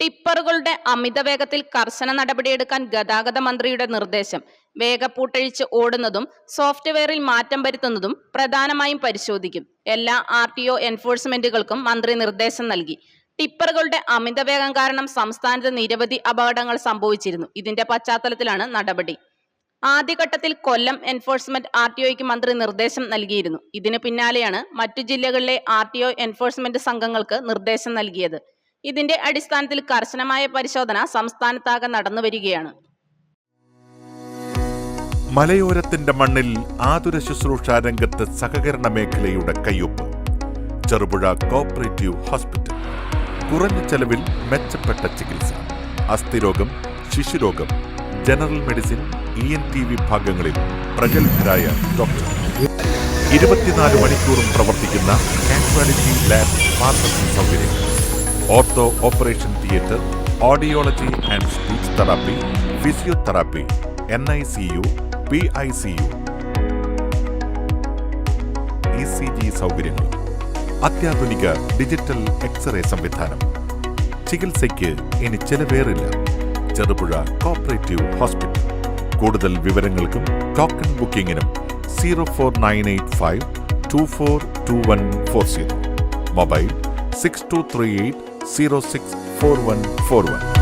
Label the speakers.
Speaker 1: ടിപ്പറുകളുടെ അമിത വേഗത്തിൽ കർശന നടപടിയെടുക്കാൻ ഗതാഗത മന്ത്രിയുടെ നിർദ്ദേശം. വേഗപ്പൂട്ടഴിച്ച് ഓടുന്നതും സോഫ്റ്റ്വെയറിൽ മാറ്റം വരുത്തുന്നതും പ്രധാനമായും പരിശോധിക്കും. എല്ലാ ആർ ടി ഒ എൻഫോഴ്സ്മെന്റുകൾക്കും മന്ത്രി നിർദ്ദേശം നൽകി. ടിപ്പറുകളുടെ അമിത വേഗം കാരണം സംസ്ഥാനത്ത് നിരവധി അപകടങ്ങൾ സംഭവിച്ചിരുന്നു. ഇതിന്റെ പശ്ചാത്തലത്തിലാണ് നടപടി. ആദ്യഘട്ടത്തിൽ കൊല്ലം എൻഫോഴ്സ്മെന്റ് ആർ ടി ഒയ്ക്ക് മന്ത്രി നിർദ്ദേശം നൽകിയിരുന്നു. ഇതിനു പിന്നാലെയാണ് മറ്റു ജില്ലകളിലെ ആർ ടി ഒ എൻഫോഴ്സ്മെന്റ് സംഘങ്ങൾക്ക് നിർദ്ദേശം നൽകിയത്. ഇതിന്റെ അടിസ്ഥാനത്തിൽ കർശനമായ പരിശോധന സംസ്ഥാനത്താകെ നടന്നുവരികയാണ്
Speaker 2: മലയോരത്തിന്റെ മണ്ണിൽ ആതുര ശുശ്രൂഷ രംഗത്ത് സഹകരണ മേഖലയുടെ കയ്യൊപ്പ്. Cherupuzha cooperative hospital. കുറഞ്ഞ ചെലവിൽ മെച്ചപ്പെട്ട ചികിത്സ. അസ്ഥിരോഗം ശിശുരോഗം general medicine E N T വിഭാഗങ്ങളിൽ പ്രഗത്ഭരായ ഡോക്ടർ. ഇരുപത്തിനാല് മണിക്കൂറും പ്രവർത്തിക്കുന്ന കാഷ്വാലിറ്റി ലാബ് ഫാർമസി സൗകര്യം. Ortho operation theatre audiology and speech therapy physiotherapy N I C U P I C U E C G സൗകര്യങ്ങൾ. അത്യാധുനിക ഡിജിറ്റൽ എക്സ്റേ സംവിധാനം. ചികിത്സയ്ക്ക് ഇനി ചെലവേറില്ല. Cherupuzha cooperative hospital. കൂടുതൽ വിവരങ്ങൾക്കും token ബുക്കിംഗിനും zero four nine eight five two four two one four zero. Mobile six two three eight zero six four one four one